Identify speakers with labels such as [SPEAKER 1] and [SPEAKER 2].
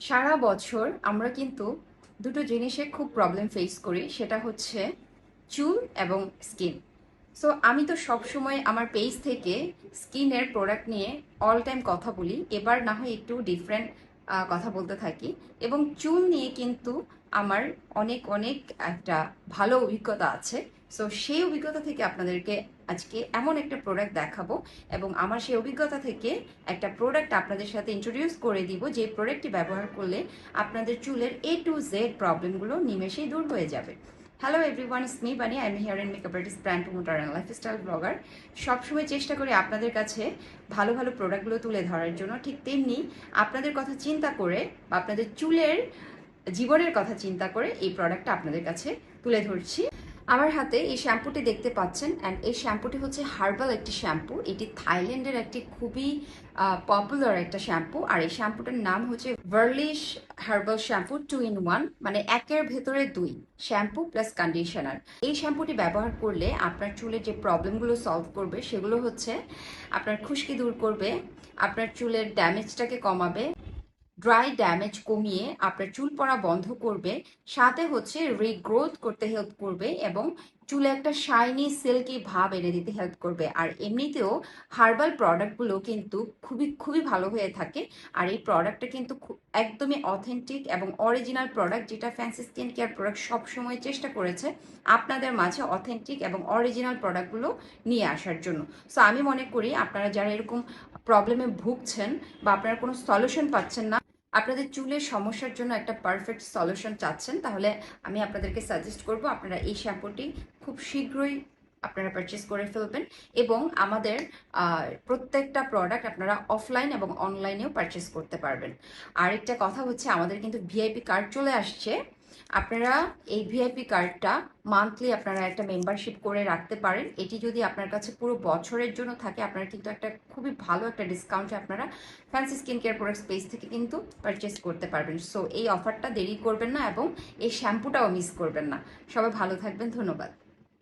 [SPEAKER 1] সারা বছর আমরা কিন্তু দুটো জিনিসে খুব প্রবলেম ফেস করি, সেটা হচ্ছে চুল এবং স্কিন সো আমি তো সবসময় আমার পেজ থেকে স্কিনের প্রোডাক্ট নিয়ে অল টাইম কথা বলি। এবার না হয় একটু ডিফারেন্ট কথা বলতে থাকি। এবং চুল নিয়ে কিন্তু আমার অনেক অনেক একটা ভালো অভিজ্ঞতা আছে। সো সেই অভিজ্ঞতা থেকে আপনাদেরকে আজকে এমন একটা প্রোডাক্ট দেখাবো এবং আমার সেই অভিজ্ঞতা থেকে একটা প্রোডাক্ট আপনাদের সাথে ইন্ট্রোডিউস করে দিব, যে প্রোডাক্টটি ব্যবহার করলে আপনাদের চুলের এ টু জেড প্রবলেমগুলো নিমেষেই দূর হয়ে যাবে। হ্যালো এভরিওয়ান স্মি বানি I am here and makeup artist brand promoter and lifestyle blogger সবসময় চেষ্টা করি আপনাদের কাছে ভালো ভালো প্রোডাক্টগুলো তুলে ধরার জন্য। ঠিক তেমনি আপনাদের কথা চিন্তা করে বা আপনাদের চুলের জীবনের কথা চিন্তা করে এই প্রোডাক্টটা আপনাদের কাছে তুলে ধরছি। আমার হাতে এই শ্যাম্পুটি দেখতে পাচ্ছেন অ্যান্ড এই শ্যাম্পুটি হচ্ছে হার্বাল একটি শ্যাম্পু। এটি থাইল্যান্ডের একটি খুবই পপুলার একটা শ্যাম্পু, আর এই শ্যাম্পুটার নাম হচ্ছে ভার্লিশ herbal shampoo two in one মানে একের ভেতরে দুই, শ্যাম্পু প্লাস কন্ডিশনার এই শ্যাম্পুটি ব্যবহার করলে আপনার চুলের যে প্রবলেমগুলো সলভ করবে, সেগুলো হচ্ছে আপনার খুশকি দূর করবে, আপনার চুলের ড্যামেজটাকে কমাবে ড্রাই ড্যামেজ কমিয়ে আপনার চুল পড়া বন্ধ করবে, সাথে হচ্ছে রিগ্রোথ করতে হেল্প করবে এবং চুলে একটা শাইনি সিল্কি ভাব এনে দিতে হেল্প করবে। আর এমনিতেও হার্বাল প্রোডাক্টগুলো কিন্তু খুবই খুবই ভালো হয়ে থাকে। আর এই প্রোডাক্টটা কিন্তু একদমই অথেন্টিক এবং অরিজিনাল প্রোডাক্ট যেটা ফ্যান্সি স্কিন কেয়ার প্রোডাক্ট সবসময় চেষ্টা করেছে আপনাদের মাঝে অথেন্টিক এবং অরিজিনাল প্রোডাক্টগুলো নিয়ে আসার জন্য। সো আমি মনে করি আপনারা যারা এরকম প্রবলেমে ভুগছেন বা আপনারা কোনো সলিউশন পাচ্ছেন না আপনাদের চুলের সমস্যার জন্য একটা পারফেক্ট সলিউশন চাচ্ছেন, তাহলে আমি আপনাদেরকে সাজেস্ট করব আপনারা এই শ্যাম্পুটি খুব শীঘ্রই আপনারা পারচেস করে ফেলবেন এবং আমাদের প্রত্যেকটা প্রোডাক্ট আপনারা অফলাইন এবং অনলাইনেও পারচেস করতে পারবেন। আরেকটা কথা হচ্ছে আমাদের কিন্তু ভিআইপি কার্ড চলে আসছে। আপনারা এই ভিআইপি কার্ডটা মান্থলি আপনারা একটা মেম্বারশিপ করে রাখতে পারেন। এটি যদি আপনার কাছে পুরো বছরের জন্য থাকে, আপনারা কিন্তু একটা খুবই ভালো একটা ডিসকাউন্টে আপনারা fancy skin care product space থেকে কিন্তু পারচেস করতে পারবেন। সো এই অফারটা দেরি করবেন না এবং এই শ্যাম্পুটাও মিস করবেন না। সবাই ভালো থাকবেন, ধন্যবাদ।